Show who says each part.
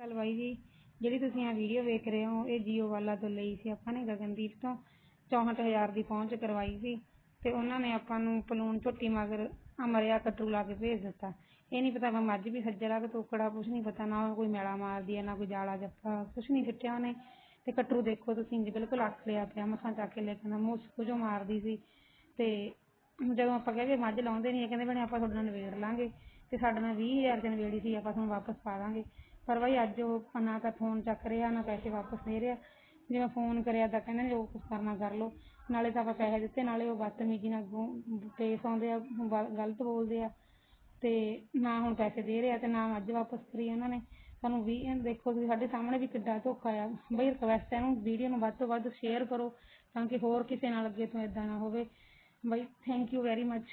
Speaker 1: ਗੱਲ ਬਾਈ ਜੀ, ਜਿਹੜੀ ਤੁਸੀਂ ਆ ਵੀਡੀਓ ਵੇਖ ਰਹੇ ਹੋ, ਇਹ ਜੀਓ ਵਾਲਾ ਤੋਂ ਲਈ ਸੀ ਆਪਾਂ ਨੇ ਗਗਨਦੀਪ ਤੋਂ 64000 ਦੀ ਪਹੁੰਚ ਕਰਵਾਈ ਸੀ ਤੇ ਉਹਨਾਂ ਨੇ ਆਪਾਂ ਨੂੰ ਪਲੂਣ ਝੋਟੀ ਮਗਰ ਅਮਰਿਆ ਕਟਰੂ ਲਾ ਕੇ ਭੇਜ ਦਿੱਤਾ। ਇਹ ਨਹੀਂ ਪਤਾ ਮੱਝ ਵੀ ਸੱਜਰਾ ਕਿ ਤੋਕੜਾ ਕੁਛ ਨਹੀਂ ਪਤਾ ਨਾ ਕੋਈ ਮੈਲਾ ਮਾਰਦੀ ਹੈ, ਨਾ ਕੋਈ ਜਾਲਾ ਜੱਫਾ, ਕੁਛ ਨਹੀਂ ਫਿੱਟਿਆ ਉਹਨੇ। ਤੇ ਕਟਰੂ ਦੇਖੋ ਤੁਸੀਂ ਜੀ ਬਿਲਕੁਲ ਅੱਖ ਲਿਆ ਪਿਆ ਮਸਾਂ ਚੱਕ ਕੇ ਲੈ ਕੇ ਆਉਂਦਾ ਮੁਸਕ ਜੋ ਮਾਰਦੀ ਸੀ। ਤੇ ਜਦੋਂ ਆਪਾਂ ਕਹਿੰਦੇ ਮੱਝ ਲਾਉਂਦੇ ਨਹੀਂ ਇਹ ਕਹਿੰਦੇ ਬਣੇ ਆਪਾਂ ਤੁਹਾਡੇ ਨਾਲ ਨਵੇੜ ਲਾਂਗੇ। ਤੇ ਸਾਡੇ ਨਾਲ 20000 ਚ ਨਵੇੜੀ ਸੀ, ਆਪਾਂ ਤੁਹਾਨੂੰ ਵਾਪਸ ਪਾ ਦਾਂਗੇ। ਪਰ ਬਾਈ ਅੱਜ ਉਹ ਨਾ ਤਾਂ ਫੋਨ ਚੱਕ ਰਿਹਾ, ਨਾ ਪੈਸੇ ਵਾਪਸ ਦੇ ਰਿਹਾ। ਜੇ ਮੈਂ ਫੋਨ ਕਰਿਆ ਤਾਂ ਕਹਿੰਦੇ ਨੇ, ਜੋ ਕੁਛ ਕਰਨਾ ਕਰ ਲਓ। ਨਾਲੇ ਤਾਂ ਆਪਾਂ ਪੈਸੇ ਦਿੱਤੇ, ਨਾਲੇ ਉਹ ਬਦਤਮੀਜੀ ਨਾਲ ਅੱਗੋਂ ਪੇਸ਼ ਆਉਂਦੇ ਆ, ਬ- ਗਲਤ ਬੋਲਦੇ ਆ। ਤੇ ਨਾ ਹੁਣ ਪੈਸੇ ਦੇ ਰਿਹਾ ਤੇ ਨਾ ਅੱਜ ਵਾਪਸ ਕਰੀ ਉਹਨਾਂ ਨੇ। ਸਾਨੂੰ ਵੀ ਦੇਖੋ, ਤੁਸੀਂ ਸਾਡੇ ਸਾਹਮਣੇ ਵੀ ਕਿੱਡਾ ਧੋਖਾ ਆ। ਬਈ ਰਿਕਵੈਸਟ ਹੈ ਇਹਨੂੰ ਵੀਡੀਓ ਨੂੰ ਵੱਧ ਤੋਂ ਵੱਧ ਸ਼ੇਅਰ ਕਰੋ, ਤਾਂ ਕਿ ਹੋਰ ਕਿਸੇ ਨਾਲ ਅੱਗੇ ਤੋਂ ਇਦਾਂ ਨਾ ਹੋਵੇ। ਬਈ ਥੈਂਕ ਯੂ ਵੈਰੀ ਮੱਚ